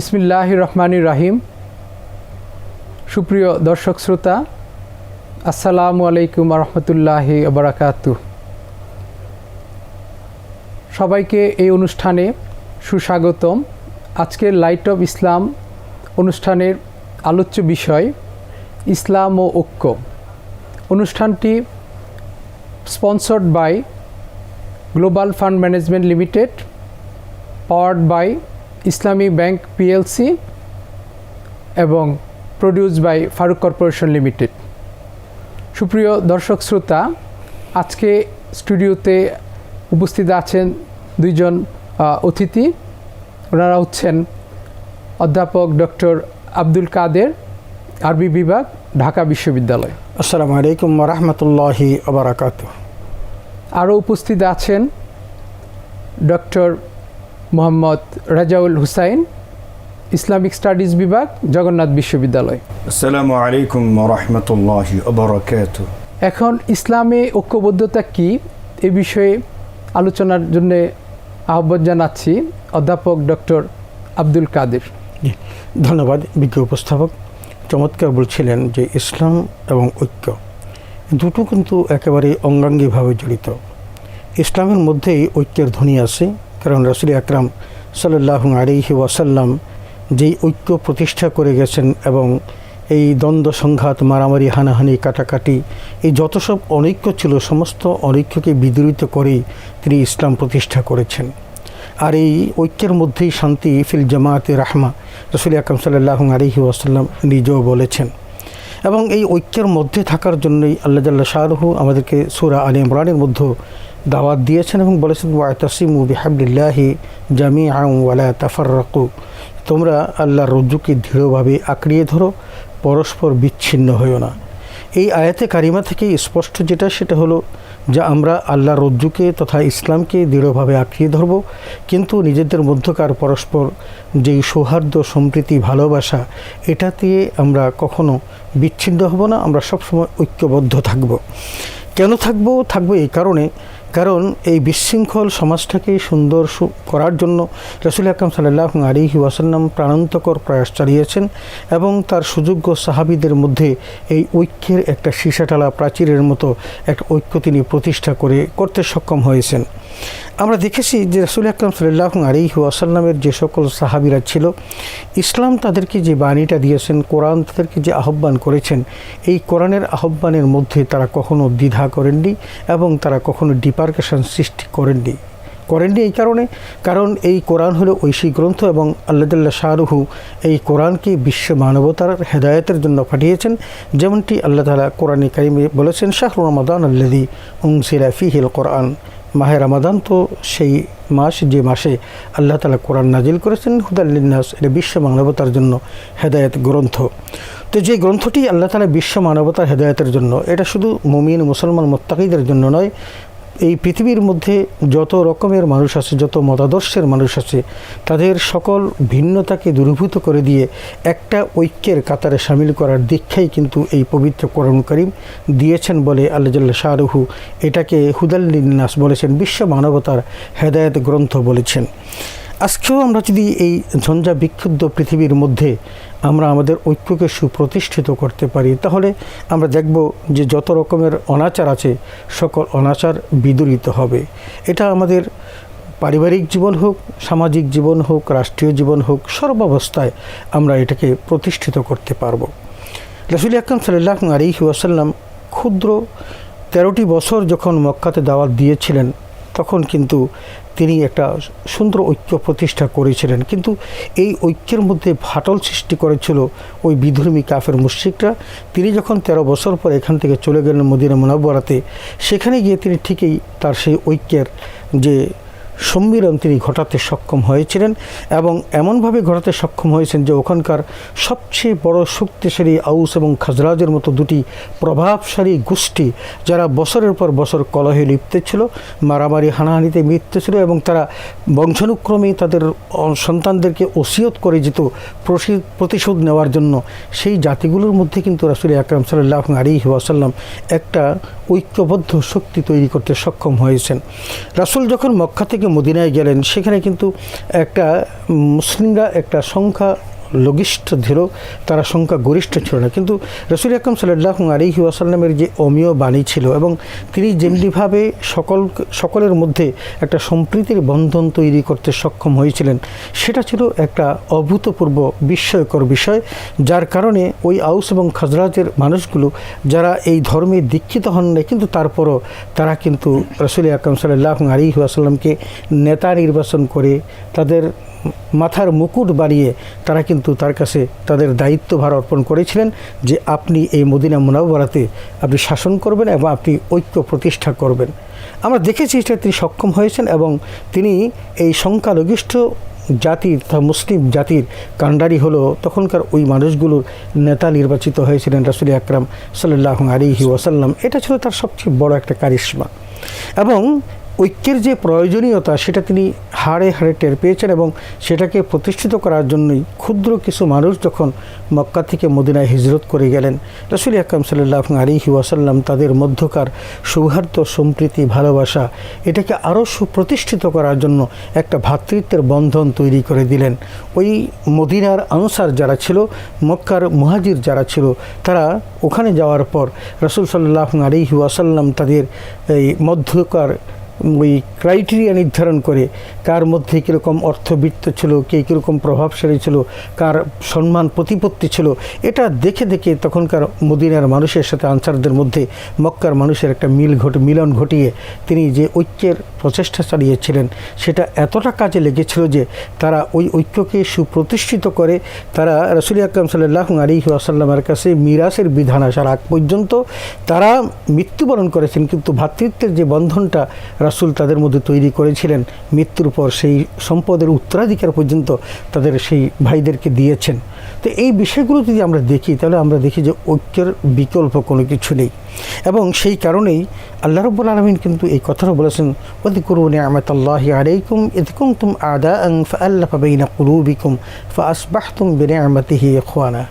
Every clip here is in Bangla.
বিসমিল্লাহ রহমান রাহিম। সুপ্রিয় দর্শক শ্রোতা, আসসালামু আলাইকুম রহমতুল্লাহি বারাকাতু সবাইকে এই অনুষ্ঠানে সুস্বাগতম। আজকের লাইট অফ ইসলাম অনুষ্ঠানের আলোচ্য বিষয় ইসলাম ও ঐক্য। অনুষ্ঠানটি sponsored by global fund management limited powered by Islami bank PLC এবং produce by Faruk corporation limited. সুপ্রিয় দর্শক শ্রোতা আজকে স্টুডিওতে উপস্থিত আছেন দুইজন অতিথি। ওনারা হচ্ছেন অধ্যাপক ডক্টর আব্দুল কাদের আরবি বিভাগ ঢাকা বিশ্ববিদ্যালয়। আসসালামু আলাইকুম রহমতুল্লাহি আবরাকাত আরও উপস্থিত আছেন doctor Mohammad Rajaul Hussain Islamic studies বিভাগ জগন্নাথ বিশ্ববিদ্যালয়। আসসালামু আলাইকুম রহমতুল্লাহি এখন ইসলামে ঐক্যবদ্ধতা কি? এ বিষয়ে আলোচনার জন্য আহ্বান জানাচ্ছি অধ্যাপক ডক্টর আব্দুল কাদের। ধন্যবাদ বিজ্ঞ উপস্থাপক। চমৎকার বলছিলেন যে ইসলাম এবং ঐক্য দুটো কিন্তু একেবারে অঙ্গাঙ্গীভাবে জড়িত। ইসলামের মধ্যেই ঐক্যের ধ্বনি আছে কারণ রসুল আকরাম সাল্লাহ আলিহি ওয়াসাল্লাম যেই ঐক্য প্রতিষ্ঠা করে গেছেন এবং এই দ্বন্দ্ব, সংঘাত, মারামারি, হানাহানি, কাটাকাটি, এই যত সব অনৈক্য ছিল, সমস্ত অনৈক্যকে বিদূরিত করেই তিনি ইসলাম প্রতিষ্ঠা করেছেন। আর এই ঐক্যের মধ্যেই শান্তি ফিল জামায়াতে রাহমা রসুল আকরম সাল্লাহ আলহি ওয়াসাল্লাম নিজেও বলেছেন। এবং এই ঐক্যের মধ্যে থাকার জন্যই আল্লাহ জাল্লা শাহরুহু আমাদেরকে সুরা আলী ইমরানের মধ্যে দাওয়াত দিয়েছেন এবং বলেছেন, ওয়াতাসিমু বিহাবলিল্লাহি জামি ওয়ালা তাফাররাকু। তোমরা আল্লাহর রজ্জুকে দৃঢ়ভাবে আঁকড়িয়ে ধরো, পরস্পর বিচ্ছিন্ন হইও না। এই আয়াতে কারিমা থেকে স্পষ্ট যেটা, সেটা হলো যে আমরা আল্লাহ রজ্জুকে তথা ইসলামকে দৃঢ়ভাবে আঁকড়িয়ে ধরব, কিন্তু নিজেদের মধ্যকার পরস্পর যেই সৌহার্দ্য, সম্প্রীতি, ভালোবাসা এটা দিয়ে আমরা কখনো বিচ্ছিন্ন হব না, আমরা সবসময় ঐক্যবদ্ধ থাকব। কেন থাকব? থাকব এই কারণে কারণ এই বিশৃঙ্খল সমাজটাকে সুন্দর করার জন্য রসুল আকরম সাল্লাহ আলিহি ওয়াসাল্লাম প্রাণান্তকর প্রয়াস চালিয়েছেন এবং তার সুযোগ্য সাহাবিদের মধ্যে এই ঐক্যের একটা সীসাটালা প্রাচীরের মতো এক ঐক্য তিনি প্রতিষ্ঠা করে করতে সক্ষম হয়েছেন। আমরা দেখেছি যে রসুল আকরম সাল্লাহ আলিহি ওয়াসাল্লামের যে সকল সাহাবিরা ছিল, ইসলাম তাদেরকে যে বাণীটা দিয়েছেন, কোরআন তাদেরকে যে আহ্বান করেছেন, এই কোরআনের আহ্বানের মধ্যে তারা কখনো দ্বিধা করেননি এবং তারা কখনো ডিপার্কেশন সৃষ্টি করেননি। করেননি এই কারণে, কারণ এই কোরআন হলো ঐশী গ্রন্থ এবং আল্লাদুল্লাহ শাহরুহু এই কোরআনকে বিশ্ব মানবতার হেদায়তের জন্য পাঠিয়েছেন। যেমনটি আল্লাহ তালা কোরআনে কারিমে বলেছেন, শাহরু রমাদান আল্লাদি উংসিরা ফিহিল কোরআন। মাহে রামাদান, তো সেই মাস, যে মাসে আল্লাহ তালা কোরআন নাজিল করেছেন হুদাল্লিনাস এটা বিশ্ব মানবতার জন্য হেদায়ত গ্রন্থ। তো যে গ্রন্থটি আল্লাহ তালা বিশ্ব মানবতার হেদায়তের জন্য, এটা শুধু মুমিন, মুসলমান, মোত্তাকিদের জন্য নয় এই পৃথিবীর মধ্যে যত রকমের মানুষ আছে, যত মতাদর্শের মানুষ আছে, তাদের সকল ভিন্নতাকে দূরীভূত করে দিয়ে একটা ঐক্যের কাতারে সামিল করার দীক্ষাই কিন্তু এই পবিত্র করণ করিম দিয়েছেন বলে আল্লাহ শাহরুহু এটাকে হুদাল্লিনাস বলেছেন, বিশ্ব মানবতার হেদায়ত গ্রন্থ বলেছেন। আজকেও আমরা যদি এই ঝঞ্ঝা বিক্ষুব্ধ পৃথিবীর মধ্যে আমরা আমাদের ঐক্যকে সুপ্রতিষ্ঠিত করতে পারি, তাহলে আমরা দেখব যে যত রকমের অনাচার আছে, সকল অনাচার বিদূরিত হবে। এটা আমাদের পারিবারিক জীবন হোক, সামাজিক জীবন হোক, রাষ্ট্রীয় জীবন হোক, সর্বাবস্থায় আমরা এটাকে প্রতিষ্ঠিত করতে পারব। রসুল আকরম সাল্লাহ আলিহি ওয়াসাল্লাম ক্ষুদ্র তেরোটি বছর যখন মক্কাতে দাওয়াত দিয়েছিলেন, তখন কিন্তু তিনি একটা সুন্দর ঐক্য প্রতিষ্ঠা করেছিলেন। কিন্তু এই ঐক্যের মধ্যে ফাটল সৃষ্টি করেছিল ওই বিধর্মী কাফের মুশ্রিকরা। তিনি যখন তেরো বছর পর এখান থেকে চলে গেলেন মদিনা মুনাব্বরাতে সেখানে গিয়ে তিনি ঠিকই তার সেই ঐক্যের যে সম্মিলন তিনি ঘটাতে সক্ষম হয়েছিলেন এবং এমনভাবে ঘটাতে সক্ষম হয়েছেন যে ওখানকার সবচেয়ে বড় শক্তিশালী আউস এবং খাজরাজের মতো দুটি প্রভাবশালী গোষ্ঠী যারা বছরের পর বছর কলহে লিপ্ত ছিল, মারামারি হানাহানিতে মৃত্যু ছিল এবং তারা বংশানুক্রমে তাদের সন্তানদেরকে ওসিয়ত করে যেত প্রতিশোধ নেওয়ার জন্য। সেই জাতিগুলোর মধ্যে কিন্তু রাসুল আকরাম সাল্লাহ আলী ওয়াসাল্লাম একটা ঐক্যবদ্ধ শক্তি তৈরি করতে সক্ষম হয়েছেন। রাসুল যখন মক্কা থেকে মদিনায় গেলেন সেখানে কিন্তু একটা মুসলিমরা একটা সংখ্যা লঘিষ্ঠ ছিল তারা সংখ্যা গরিষ্ঠ ছিল না। কিন্তু রসুল আকরম সাল্লাহ আলিহি ওয়াসাল্লামের যে অমীয় বাণী ছিল এবং তিনি যেমনিভাবে সকল, সকলের মধ্যে একটা সম্প্রীতির বন্ধন তৈরি করতে সক্ষম হয়েছিলেন, সেটা ছিল একটা অভূতপূর্ব বিস্ময়কর বিষয়, যার কারণে ওই আউস এবং খাজরাজের মানুষগুলো যারা এই ধর্মে দীক্ষিত হন নাই, কিন্তু তারপরও তারা কিন্তু রসুল আকরম সাল্লাহ আলিহি ওয়াসাল্লামকে নেতা নির্বাচন করে তাদের মাথার মুকুট বানিয়ে তারা কিন্তু তার কাছে তাদের দায়িত্বভার অর্পণ করেছিলেন যে আপনি এই মদিনা মুনাওয়ারাতে আপনি শাসন করবেন এবং আপনি ঐক্য প্রতিষ্ঠা করবেন। আমরা দেখেছি যে তিনি সক্ষম হয়েছেন এবং তিনি এই সংখ্যালঘিষ্ঠ জাতির তথা মুসলিম জাতির কাণ্ডারি হলো তখনকার ওই মানুষগুলোর নেতা নির্বাচিত হয়েছিলেন রাসুল আকরাম সাল্লাহ আলিহি ওয়াসাল্লাম। এটা ছিল তার সবচেয়ে বড় একটা কারিশ্মা। এবং ঐক্যের যে প্রয়োজনীয়তা, সেটা তিনি হাড়ে হাড়ে টের পেয়েছেন এবং সেটাকে প্রতিষ্ঠিত করার জন্যই ক্ষুদ্র কিছু মানুষ যখন মক্কা থেকে মদিনায় হিজরত করে গেলেন, রসুল আকরম সাল্লাহ আলিহি ওয়াসাল্লাম তাদের মধ্যকার সৌহার্দ্য, সম্প্রীতি, ভালোবাসা, এটাকে আরও সুপ্রতিষ্ঠিত করার জন্য একটা ভ্রাতৃত্বের বন্ধন তৈরি করে দিলেন। ওই মদিনার আনসার যারা ছিল, মক্কার মুহাজির যারা ছিল, তারা ওখানে যাওয়ার পর রসুল সাল্লাহ আলিহি ওয়াসাল্লাম তাদের এই মধ্যকার ওই ক্রাইটেরিয়া নির্ধারণ করে কার মধ্যে কীরকম অর্থবৃত্ত ছিল, কে কীরকম প্রভাবশালী ছিল, কার সম্মান প্রতিপত্তি ছিল, এটা দেখে দেখে তখনকার মদিনার মানুষের সাথে আনসারদের মধ্যে মক্কার মানুষের একটা মিল ঘটে, মিলন ঘটিয়ে তিনি যে ঐক্যের প্রচেষ্টা চালিয়েছিলেন, সেটা এতটা কাজে লেগেছিল যে তারা ওই ঐক্যকে সুপ্রতিষ্ঠিত করে তারা রসুল আকরম সাল্লাহ আলী আসাল্লামের কাছে মিরাসের বিধান আসার আগ পর্যন্ত তারা মৃত্যুবরণ করেছেন। কিন্তু ভ্রাতৃত্বের যে বন্ধনটা রাসুল তাদের মধ্যে তৈরি করেছিলেন। মৃত্যুর পর সেই সম্পদের উত্তরাধিকার পর্যন্ত তাদের সেই ভাইদেরকে দিয়েছেন। তো এই বিষয়গুলো যদি আমরা দেখি, তাহলে আমরা দেখি যে ঐক্যের বিকল্প কোনো কিছু নেই। এবং সেই কারণেই আল্লাহ রব্বুল আলমিন কিন্তু এই কথাটা বলেছেন ওদি করুন আমতাল্লাহ আলাইকুম ইদকুম তুম আদা আং আল্লাহ পাবেইনা কুলুবিকুম ফা আসবাহ তুম বেনে আমাতিহি খোয়ানা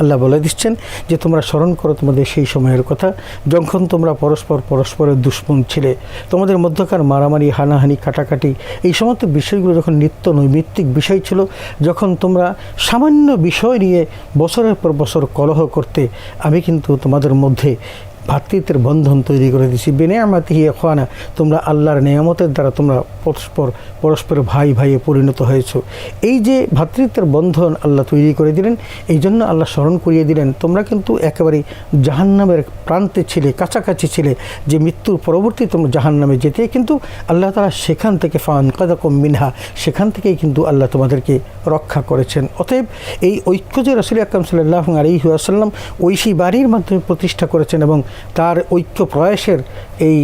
আল্লাহ বলে দিচ্ছেন যে তোমরা স্মরণ করো তোমাদের সেই সময়ের কথা। যখন তোমরা পরস্পর পরস্পরের দুশ্মন ছিলে, তোমাদের মধ্যকার মারামারি, হানাহানি, কাটাকাটি, এই সমস্ত বিষয়গুলো যখন নিত্য নৈমিত্তিক বিষয় ছিল, যখন তোমরা সামান্য বিষয় নিয়ে বছরের পর বছর কলহ করতে, আমি কিন্তু তোমাদের মধ্যে ভাতৃত্বের বন্ধন তৈরি করে দিয়েছি। বেনে আমাতি খোয়ানা তোমরা আল্লাহর নিয়ামতের দ্বারা তোমরা পরস্পর পরস্পর ভাই, ভাইয়ে পরিণত হয়েছ। এই যে ভাতৃত্বের বন্ধন আল্লাহ তৈরি করে দিলেন, এই জন্য আল্লাহ স্মরণ করিয়ে দিলেন, তোমরা কিন্তু একেবারে জাহান্নামের প্রান্তে ছিলে, কাছাকাছি ছিলে, যে মৃত্যুর পরবর্তী তোমরা জাহান্নামে যেতে, কিন্তু আল্লাহ তারা সেখান থেকে ফান কাদাকম মিনহা, সেখান থেকেই কিন্তু আল্লাহ তোমাদেরকে রক্ষা করেছেন। অতএব এই ঐক্য যে রসুল আকরম সাল্লাহ আলী আসাল্লাম ঐশী বাড়ির মাধ্যমে প্রতিষ্ঠা করেছেন এবং তার ঐক্য প্রয়াসের এই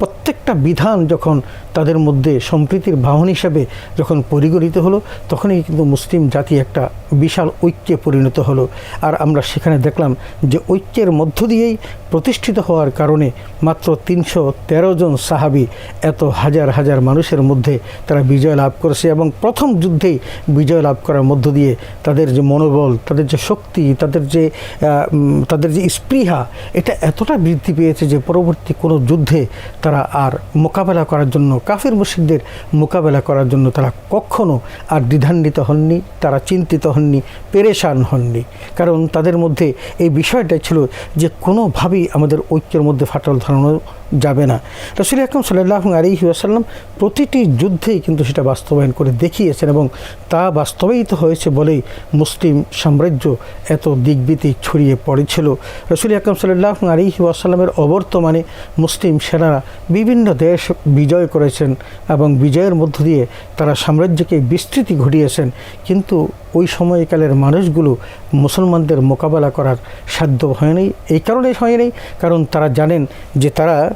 প্রত্যেকটা বিধান যখন তাদের মধ্যে সম্প্রীতির বাহন হিসাবে যখন পরিগণিত হলো, তখনই কিন্তু মুসলিম জাতি একটা বিশাল ঐক্যে পরিণত হলো। আর আমরা সেখানে দেখলাম যে ঐক্যের মধ্য দিয়েই প্রতিষ্ঠিত হওয়ার কারণে মাত্র তিনশো তেরো জন সাহাবি, এত হাজার হাজার মানুষের মধ্যে তারা বিজয় লাভ করেছে এবং প্রথম যুদ্ধেই বিজয় লাভ করার মধ্য দিয়ে তাদের যে মনোবল, তাদের যে শক্তি, তাদের যে তাদের যে স্পৃহা, এটা এতটা বৃদ্ধি পেয়েছে যে পরবর্তী কোনো যুদ্ধে তারা আর মোকাবেলা করার জন্য কাফির মুশিকদের মোকাবেলা করার জন্য তারা কখনো আর দ্বিধান্বিত হননি, তারা চিন্তিত হননি, পেরেশান হননি। কারণ তাদের মধ্যে এই বিষয়টা ছিল যে কোনোভাবেই আমাদের ঐক্যের মধ্যে ফাটল ধরানো যাবে না। রসুল আকরম সাল্লাহ আলিহি আসাল্লাম প্রতিটি যুদ্ধেই কিন্তু সেটা বাস্তবায়ন করে দেখিয়েছেন এবং তা বাস্তবায়িত হয়েছে বলেই মুসলিম সাম্রাজ্য এত দিকবিতি ছড়িয়ে পড়েছিল। রসুল আকরম সাল্লাহ আলিহি আসাল্লামের অবর্তমানে মুসলিম সেনারা বিভিন্ন দেশ বিজয় করেছেন এবং বিজয়ের মধ্য দিয়ে তারা সাম্রাজ্যকে বিস্তৃতি ঘটিয়েছেন। কিন্তু ওই সময়কালের মানুষগুলো মুসলমানদের মোকাবেলা করার সাধ্য হয়নি। এই কারণে হয়নি, কারণ তারা জানেন যে তারা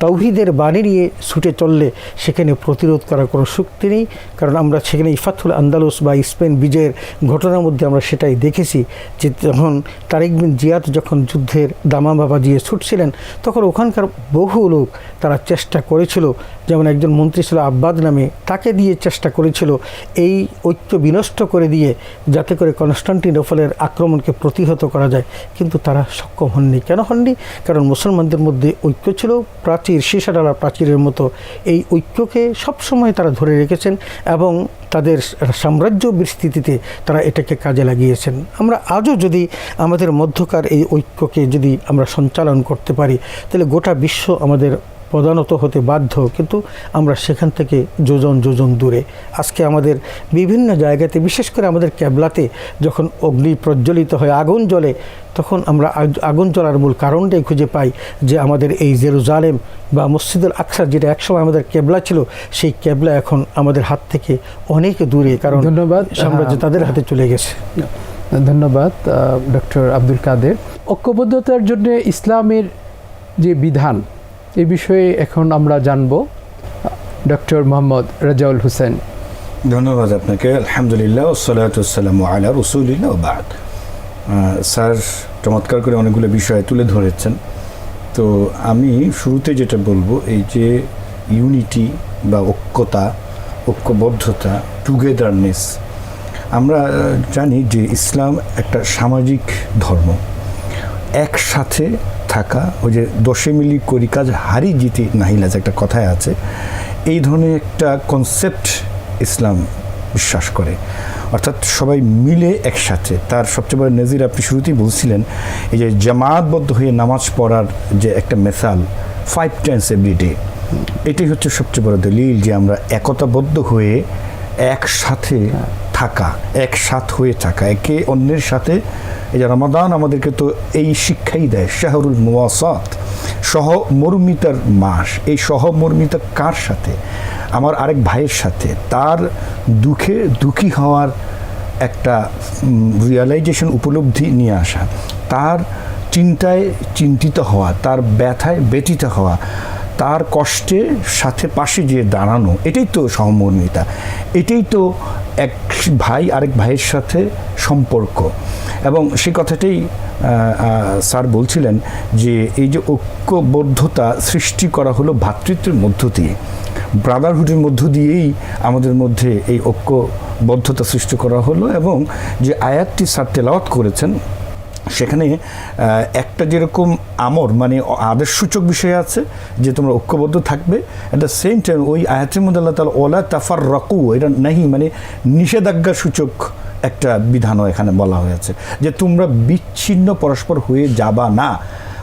তৌহিদের বাণী নিয়ে ছুটে চললে সেখানে প্রতিরোধ করার কোনো শক্তি নেই। কারণ আমরা সেখানে ইফাতুল আন্দালুস বা স্পেন বিজয়ের ঘটনার মধ্যে আমরা সেটাই দেখেছি যে যখন তারেক বিন জিয়াদ যখন যুদ্ধের দামা বাবা দিয়ে ছুটছিলেন, তখন ওখানকার বহু লোক তারা চেষ্টা করেছিল। যেমন একজন মন্ত্রী ছিল আব্বাদ নামে, তাকে দিয়ে চেষ্টা করেছিল এই ঐক্য বিনষ্ট করে দিয়ে যাতে করে কনস্টান্টিনোফলের আক্রমণকে প্রতিহত করা যায়। কিন্তু তারা সক্ষম হননি। কেন হননি? কারণ মুসলমানদের মধ্যে ঐক্য ছিল প্রাচীন প্রাচীর সীসাডালা প্রাচীরের মতো এই ঐক্যকে সবসময় তারা ধরে রেখেছেন এবং তাদের সাম্রাজ্য বিস্তৃতিতে তারা এটাকে কাজে লাগিয়েছেন। আমরা আজও যদি আমাদের মধ্যকার এই ঐক্যকে যদি আমরা সঞ্চালন করতে পারি, তাহলে গোটা বিশ্ব আমাদের প্রধানত হতে বাধ্য কিন্তু আমরা সেখান থেকে যোজন যোজন দূরে। আজকে আমাদের বিভিন্ন জায়গাতে বিশেষ করে আমাদের ক্যাবলাতে যখন অগ্নি প্রজ্বলিত হয় আগুন জ্বলে তখন আমরা আগুন জ্বলার মূল কারণটাই খুঁজে পাই যে আমাদের এই জেরুজালেম বা মসজিদুল আকসার যেটা একসময় আমাদের কেবলা ছিল সেই কেবলা এখন আমাদের হাত থেকে অনেক দূরে কারণ ধন্যবাদ। সাম্রাজ্য তাদের হাতে চলে গেছে। ধন্যবাদ ডক্টর আব্দুল কাদের। ঐক্যবদ্ধতার জন্য ইসলামের যে বিধান এই বিষয়ে এখন আমরা জানব, ডক্টর মোহাম্মদ রাজাউল হোসেন। ধন্যবাদ আপনাকে। আলহামদুলিল্লাহ সালাতাম আলা রসুলিল্লাহ বাদ। স্যার চমৎকার করে অনেকগুলো বিষয় তুলে ধরেছেন। তো আমি শুরুতে যেটা বলব, এই যে ইউনিটি বা ঐক্যতা, ঐক্যবদ্ধতা, টুগেদারনেস, আমরা জানি যে ইসলাম একটা সামাজিক ধর্ম। একসাথে থাকা, ওই যে দশে মিলি করি কাজ হারি জিতে নাহিলাজ একটা কথায় আছে, এই ধরনের একটা কনসেপ্ট ইসলাম বিশ্বাস করে। অর্থাৎ সবাই মিলে একসাথে। তার সবচেয়ে বড় নজির আপনি শুরুতেই বলছিলেন, এই যে জামাতবদ্ধ হয়ে নামাজ পড়ার যে একটা মেসাল ফাইভ টাইমস এভরি ডে এটাই হচ্ছে সবচেয়ে বড় দলিল যে আমরা একতাবদ্ধ হয়ে একসাথে থাকা, একসাথ হয়ে থাকা, একে অন্যের সাথে এই যে রমাদান আমাদেরকে তো এই শিক্ষাই দেয়, শাহরুল মুওয়াসাত, সহমর্মিতার মাস। এই সহমর্মিতা কার সাথে? আমার আরেক ভাইয়ের সাথে। তার দুঃখে দুঃখী হওয়ার একটা রিয়ালাইজেশন উপলব্ধি নিয়ে আসা। তার চিন্তায় চিন্তিত হওয়া, তার ব্যথায় ব্যতীত হওয়া তার কষ্টে সাথে পাশে যে দাঁড়ানো, এটাই তো সহমর্মিতা। এটাই তো এক ভাই, আরেক ভাইয়ের সাথে সম্পর্ক। এবং সে কথাটাই স্যার বলছিলেন যে এই যে ঐক্যবদ্ধতা সৃষ্টি করা হলো ভ্রাতৃত্বের মধ্য দিয়ে। ব্রাদারহুডের মধ্য দিয়েই আমাদের মধ্যে এই ঐক্যবদ্ধতা সৃষ্টি করা হলো এবং যে আয়াতটি স্যার তেলাওয়াত করেছেন সেখানে একটা যেরকম আমর মানে আদেশসূচক বিষয় আছে যে তোমরা ঐক্যবদ্ধ থাকবে অ্যাট দ্য সেম টাইম ওই আয়াতের মধ্যে আল্লাহ তালা ওলা তাফার রকু এটা নাহি মানে নিষেধাজ্ঞা সূচক একটা বিধানও এখানে বলা হয়েছে, যে তোমরা বিচ্ছিন্ন পরস্পর হয়ে যাবা না।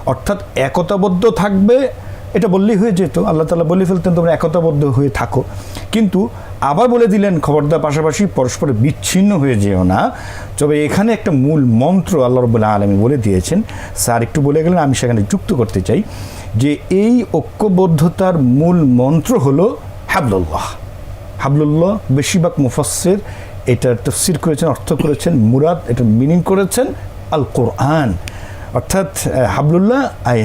অর্থাৎ একতাবদ্ধ থাকবে এটা বললেই হয়ে যেত। আল্লাহ তালা বলে ফেলতেন, তোমরা একতাবদ্ধ হয়ে থাকো। কিন্তু আবার বলে দিলেন, খবরদার পাশাপাশি পরস্পর বিচ্ছিন্ন হয়ে যেও না। তবে এখানে একটা মূল মন্ত্র আল্লাহ রবুল্লাহ আলমী বলে দিয়েছেন। স্যার একটু বলে গেলেন, আমি সেখানে যুক্ত করতে চাই যে এই ঐক্যবদ্ধতার মূল মন্ত্র হলো হাবলুল্লাহ। হাবলুল্লাহ বেশিরভাগ মুফাসসির এটার তফসির করেছেন, অর্থ করেছেন, মুরাদ এটা মিনিং করেছেন আল কোরআন অর্থাৎ হাবলুল্লাহ আই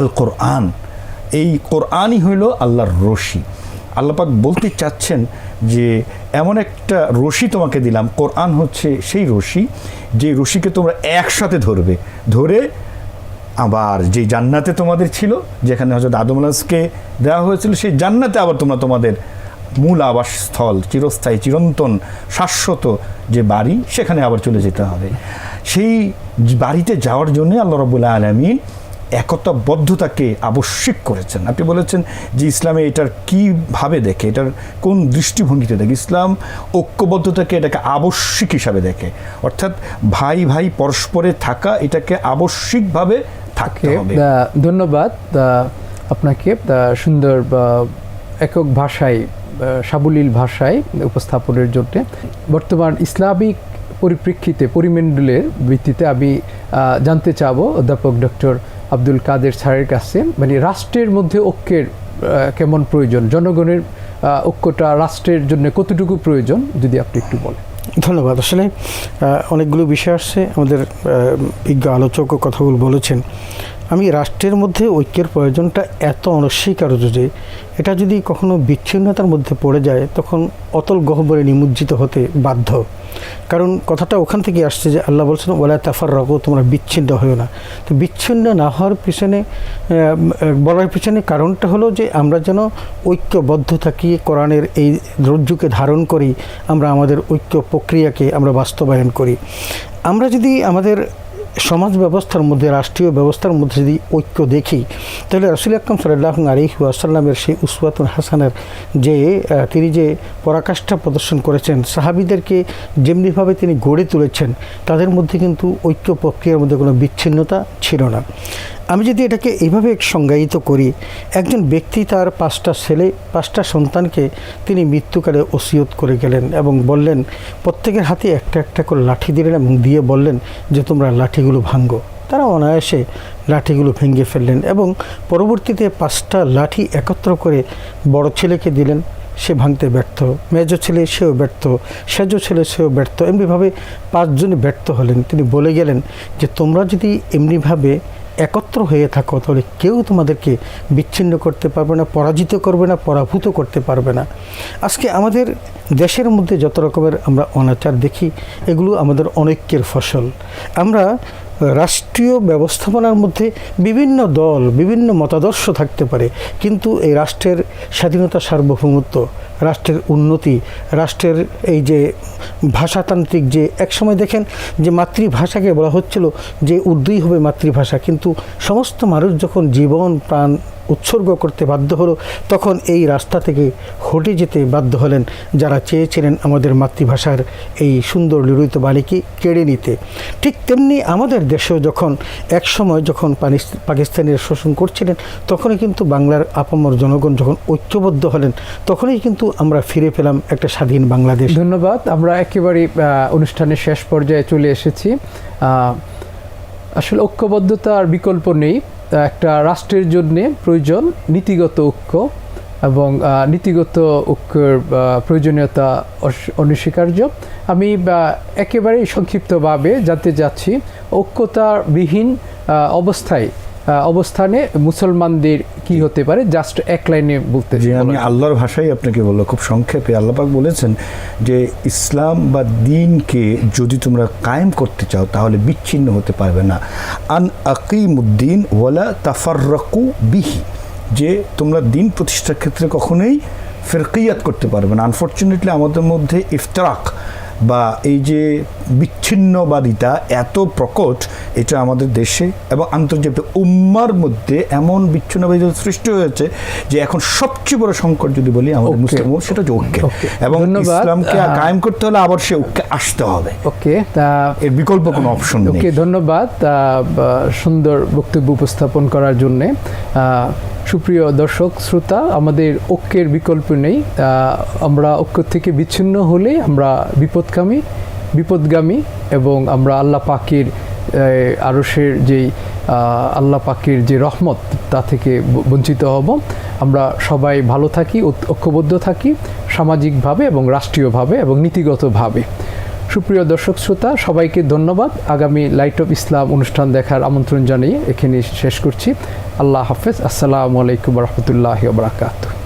আল কোরআন এই কোরআনই হইল আল্লাহর রশি। আল্লাপাক বলতে চাচ্ছেন যে, এমন একটা রশি তোমাকে দিলাম, কোরআন হচ্ছে সেই রশি, যে রশিকে তোমরা একসাথে ধরবে। ধরে আবার যে জান্নাতে তোমাদের ছিল, যেখানে হজরত আদম আলাজকে দেওয়া হয়েছিল, সেই জান্নাতে আবার তোমরা তোমাদের মূল আবাসস্থল, চিরস্থায়ী, চিরন্তন, শাশ্বত যে বাড়ি, সেখানে আবার চলে যেতে হবে। সেই বাড়িতে যাওয়ার জন্য আল্লাহ রবুল্লাহ আলমিন একতাবদ্ধতাকে আবশ্যিক করেছেন। আপনি বলেছেন যে ইসলামে এটার কীভাবে দেখে এটার কোন দৃষ্টিভঙ্গিতে দেখে? ইসলাম ঐক্যবদ্ধতাকে এটাকে আবশ্যিক হিসাবে দেখে। অর্থাৎ ভাই ভাই পরস্পরে থাকা এটাকে আবশ্যিকভাবে থাকতে কে, হবে। ধন্যবাদ। আপনাকে সুন্দর একক ভাষায় সাবলীল ভাষায় উপস্থাপনের জন্য। বর্তমান ইসলামিক পরিপ্রেক্ষিতে পরিমণ্ডলের ভিত্তিতে আমি জানতে চাবো অধ্যাপক ডক্টর আব্দুল কাদের স্যারের কাছে মানে রাষ্ট্রের মধ্যে ঐক্যের কেমন প্রয়োজন? জনগণের ঐক্যটা রাষ্ট্রের জন্য কতটুকু প্রয়োজন? যদি আপনি একটু বলেন। ধন্যবাদ। আসলে অনেকগুলো বিষয় আসছে। আমাদের বিজ্ঞ আলোচক কথাগুলো বলেছেন। আমি রাষ্ট্রের মধ্যে ঐক্যের প্রয়োজনটা এত অনস্বীকার্য যে এটা যদি কখনো বিচ্ছিন্নতার মধ্যে পড়ে যায়, তখন অতল গহ্বরে নিমজ্জিত হতে বাধ্য। কারণ কথাটা ওখান থেকে আসছে যে আল্লাহ বলছেন ওলা তাফার রগো তোমরা বিচ্ছিন্ন হয়েও না। তো বিচ্ছিন্ন না হওয়ার পিছনে বলার পিছনে কারণটা হলো যে আমরা যেন ঐক্যবদ্ধ থাকি, কোরআনের এই রজ্জুকে ধারণ করি, আমরা আমাদের ঐক্য প্রক্রিয়াকে আমরা বাস্তবায়ন করি। আমরা যদি আমাদের সমাজ ব্যবস্থার মধ্যে, রাষ্ট্রীয় ব্যবস্থার মধ্যে যদি ঐক্য দেখি, তাহলে রসুল আকরম সাল্লাহ আলিহাসাল্লামের সেই উসওয়াতুল হাসানের যে তিনি যে পরাকাষ্ঠা প্রদর্শন করেছেন, সাহাবিদেরকে যেমনিভাবে তিনি গড়ে তুলেছেন, তাদের মধ্যে কিন্তু ঐক্য প্রক্রিয়ার মধ্যে কোনো বিচ্ছিন্নতা ছিল না। আমি যদি এটাকে এইভাবে সংজ্ঞায়িত করি, একজন ব্যক্তি তার পাঁচটা ছেলে, পাঁচটা সন্তানকে তিনি মৃত্যুকালে ওসিয়ত করে গেলেন এবং বললেন, প্রত্যেকের হাতে একটা একটা করে লাঠি দিলেন এবং দিয়ে বললেন যে, তোমরা লাঠিগুলো ভাঙ্গো। তারা অনায়াসে লাঠিগুলো ভেঙে ফেললেন এবং পরবর্তীতে পাঁচটা লাঠি একত্র করে বড় ছেলেকে দিলেন। সে ভাঙতে ব্যর্থ। মেজ ছেলে সেও ব্যর্থ। সেজ ছেলে সেও ব্যর্থ। এমনিভাবে পাঁচজনে ব্যর্থ হলেন। তিনি বলে গেলেন যে, তোমরা যদি এমনিভাবে একত্র হয়ে থাকো, তাহলে কেউ তোমাদেরকে বিচ্ছিন্ন করতে পারবে না, পরাজিত করবে না, পরাভূত করতে পারবে না। আজকে আমাদের দেশের মধ্যে যত রকমের আমরা অনাচার দেখি, এগুলো আমাদের অনৈক্যের ফসল। আমরা রাষ্ট্রীয় ব্যবস্থাপনার মধ্যে বিভিন্ন দল, বিভিন্ন মতাদর্শ থাকতে পারে। কিন্তু এই রাষ্ট্রের স্বাধীনতা সার্বভৌমত্ব, রাষ্ট্রের উন্নতি, রাষ্ট্রের এই যে ভাষাতান্ত্রিক যে, একসময় দেখেন যে মাতৃভাষাকে বলা হচ্ছিল যে উর্দুই হবে মাতৃভাষা। কিন্তু সমস্ত মানুষ যখন জীবন, প্রাণ উৎসর্গ করতে বাধ্য হলো, তখন এই রাস্তা থেকে হটে যেতে বাধ্য হলেন যারা চেয়েছিলেন আমাদের মাতৃভাষার এই সুন্দর লিলিত বালিকে কেড়ে নিতে। ঠিক তেমনি আমাদের দেশেও যখন এক সময় যখন পাকিস্তানের শোষণ করছিলেন, তখনই কিন্তু বাংলার আপামর জনগণ যখন ঐক্যবদ্ধ হলেন, তখনই কিন্তু আমরা ফিরে পেলাম একটা স্বাধীন বাংলাদেশ। ধন্যবাদ। আমরা একেবারে অনুষ্ঠানের শেষ পর্যায়ে চলে এসেছি। আসলে ঐক্যবদ্ধতার বিকল্প নেই। একটা রাষ্ট্রের জন্য প্রয়োজন নীতিগত ঐক্য এবং নীতিগত ঐক্যের প্রয়োজনীয়তা অনস্বীকার্য। আমি একেবারেই সংক্ষিপ্তভাবে জানতে যাচ্ছি ঐক্যতাবিহীন অবস্থায় অবস্থানে মুসলমানদের কি হতে পারে? জাস্ট এক লাইনে বলতে আমি আল্লাহর ভাষাই আপনাকে বলল খুব সংক্ষেপে আল্লাপাক বলেছেন যে ইসলাম বা দিনকে যদি তোমরা কায়েম করতে চাও তাহলে বিচ্ছিন্ন হতে পারবে না। আন আকিমুদ্দিন ওয়ালা তাফাররাকু বিহি যে তোমরা দিন প্রতিষ্ঠার ক্ষেত্রে কখনোই ফেরকিয়াত করতে পারবে না। আনফর্চুনেটলি আমাদের মধ্যে ইফতারাক বা এই যে বিচ্ছিন্নবাদিতা এত প্রকট এটা আমাদের দেশে এবং আন্তর্জাতিক উম্মার মধ্যে এমন বিচ্ছিন্নবাদিতা সৃষ্টি হয়েছে যে এখন সবচেয়ে বড় সংকট যদি বলি আমাদের মুসলিম সেটা হচ্ছে ঐক্যে. এবং। ইসলামকে কায়েম করতে হলে আবার সে ঐক্যে আসতে হবে। ওকে তা এর বিকল্প কোনো অপশন নেই। ওকে ধন্যবাদ সুন্দর বক্তব্য উপস্থাপন করার জন্যে। সুপ্রিয় দর্শক শ্রোতা আমাদের ঐক্যের বিকল্প নেই। আমরা ঐক্য থেকে বিচ্ছিন্ন হলে আমরা বিপদগামী বিপদগামী এবং আমরা আল্লাহ পাকের আরসের যেই আল্লাহ পাকের যে রহমত, তা থেকে বঞ্চিত হব। আমরা সবাই ভালো থাকি ঐক্যবদ্ধ থাকি, সামাজিকভাবে এবং রাষ্ট্রীয়ভাবে এবং নীতিগতভাবে। সুপ্রিয় দর্শক শ্রোতা, সবাইকে ধন্যবাদ। আগামী লাইট অফ ইসলাম অনুষ্ঠান দেখার আমন্ত্রণ জানিয়ে এখানে শেষ করছি। আল্লাহ হাফেজ। আসসালামু আলাইকুম রহমতুল্লাহ বারাকাতু